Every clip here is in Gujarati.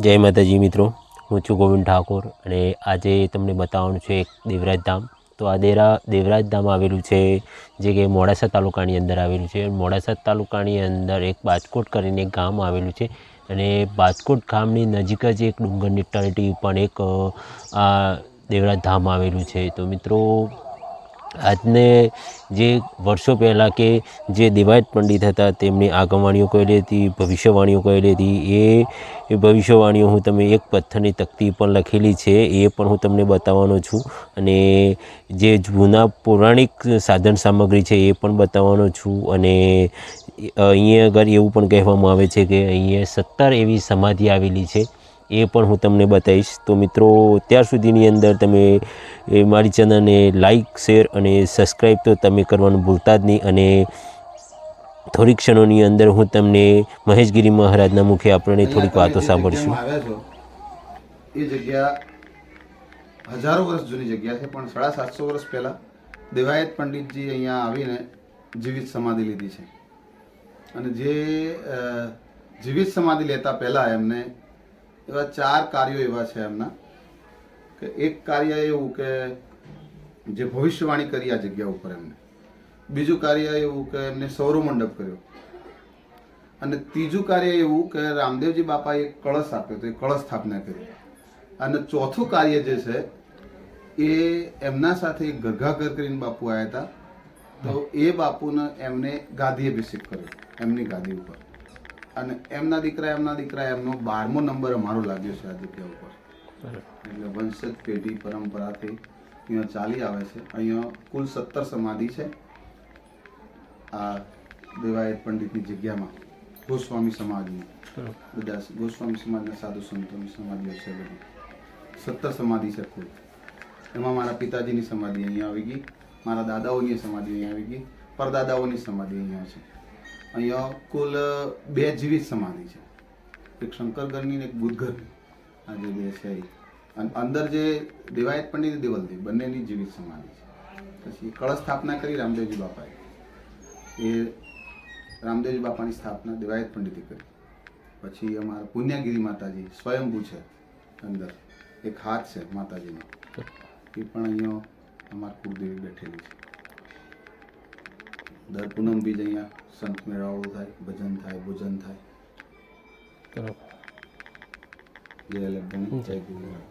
જય માતાજી મિત્રો, હું છું ગોવિંદ ઠાકોર અને આજે તમને બતાવવાનું છે એક દેવરાજ ધામ. તો આ દેરા, દેવરાજ ધામ આવેલું છે, જે કે મોડાસા તાલુકાની અંદર આવેલું છે. મોડાસા તાલુકાની અંદર એક બાજકોટ કરીને એક ગામ આવેલું છે. અને બાજકોટ ગામની નજીક જ એક ડુંગરની તળેટી પણ એક આ દેવરાજ ધામ આવેલું છે. તો મિત્રો આજને જે વર્ષો પહેલાં કે જે દિવાઈત પંડિત હતા, તેમની આગમવાણીઓ કહેલી હતી, ભવિષ્યવાણીઓ કહેલી હતી, એ ભવિષ્યવાણીઓ હું તમે એક પથ્થરની તકતી પર લખેલી છે, એ પણ હું તમને બતાવવાનો છું. અને જે જૂના પૌરાણિક સાધન સામગ્રી છે, એ પણ બતાવવાનો છું. અને અહીંયા આગળ એવું પણ કહેવામાં આવે છે કે અહીંયા સત્તર એવી સમાધિ આવેલી છે. એ પણ હું તમને બતાવીશ. તો મિત્રો ત્યાર સુધીની અંદર તમે એ મારી ચેનલને લાઇક શેર અને સબસ્ક્રાઈબ તો તમે કરવાનું ભૂલતા જ નહીં અને થોડીક ક્ષણોની અંદર હું તમને મહેશગીરી મહારાજના મુખે આપણને થોડીક વાતો સાંભળશું. એ જગ્યા હજારો વર્ષ જૂની જગ્યા છે પણ સાડા સાતસો વર્ષ પહેલાં દેવાયત પંડિતજી અહીંયા આવીને જીવિત સમાધિ લીધી છે. અને જે જીવિત સમાધિ લેતા પહેલાં એમને એવા ચાર કાર્યો એવા છે એમના કે એક કાર્ય એવું કે જે ભવિષ્યવાણી કરી આ જગ્યા ઉપર એમને. બીજું કાર્ય એવું કે એમને સૌરમંડપ કર્યો. અને ત્રીજું કાર્ય એવું કે રામદેવજી બાપાએ કળશ આપ્યો તો એ કળશ સ્થાપના કરી. અને ચોથું કાર્ય જે છે, એ એમના સાથે ગરઘાઘર કરીને બાપુ આવ્યા હતા. તો એ બાપુને એમને ગાદી અભિષેક કર્યો, એમની ગાદી ઉપર. અને એમના દીકરા એમના દીકરા, એમનો બારમો નંબર અમારો લાગ્યો છે આ જગ્યા ઉપર. એટલે વંશજ પેઢી પરંપરાથી અહીંયા ચાલી આવે છે. અહીંયા કુલ સત્તર સમાધિ છે આ દેવાયત પંડિતની જગ્યામાં, ગોસ્વામી સમાજની. બધા ગોસ્વામી સમાજના સાધુ સંતોની સમાધિઓ છે બધી. સત્તર સમાધિ છે કુલ. એમાં મારા પિતાજીની સમાધિ અહીંયા આવી ગઈ, મારા દાદાઓની સમાધિ અહીંયા આવી ગઈ, પરદાદાઓની સમાધિ અહીંયા છે. અહીંયા કુલ બે જીવિત સમાધિ છે. એક શંકરગઢની ને એક બુદ્ધગરની. આ જે બે છે અને અંદર જે દેવાયત પંડિત દેવલદેવ, બંનેની જીવિત સમાધિ છે. પછી કળશ સ્થાપના કરી રામદેવજી બાપાએ. એ રામદેવજી બાપાની સ્થાપના દેવાયત પંડિતે કરી. પછી અમારા પુણ્યાગીરી માતાજી સ્વયંભૂ છે અંદર. એક હાથ છે માતાજીનો. એ પણ અહીંયા અમારા કુળદેવી બેઠેલી છે. દર પૂનમ બીજ અહીંયા સંત મેળાવડો થાય ભજન થાય ભોજન થાય જય લગ્ન જય ગુરુવાર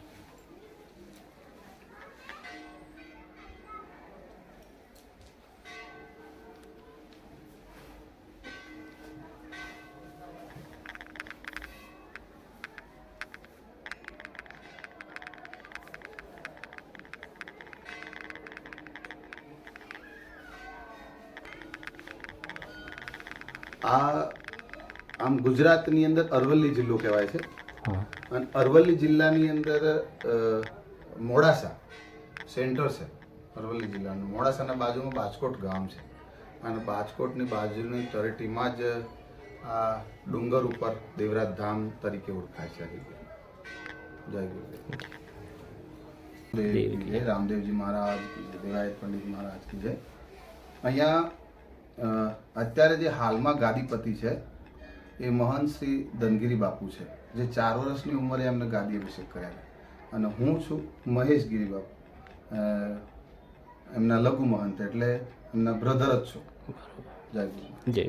આ આમ ગુજરાતની અંદર અરવલ્લી જિલ્લો કહેવાય છે. અને અરવલ્લી જિલ્લાની અંદર મોડાસા સેન્ટર છે અરવલ્લી જિલ્લાનું. મોડાસાના બાજુમાં બાજકોટ ગામ છે. અને બાજકોટની બાજુની તળેટીમાં જ આ ડુંગર ઉપર દેવરાજ ધામ તરીકે ઓળખાય છે. જય ગુરુદેવ. રામદેવજી મહારાજ દેવરાજ પંડિત મહારાજ કી જય. અહીંયા અત્યારે જે હાલમાં ગાદીપતિ છે એ મહંત શ્રી ધનગીરી બાપુ છે જે ચાર વર્ષની ઉંમરે એમને ગાદી અભિષેક કર્યા અને હું છું મહેશ ગીરી બાપુ. એમના લઘુ મહંત એટલે એમના બ્રધર જ છું. જય જય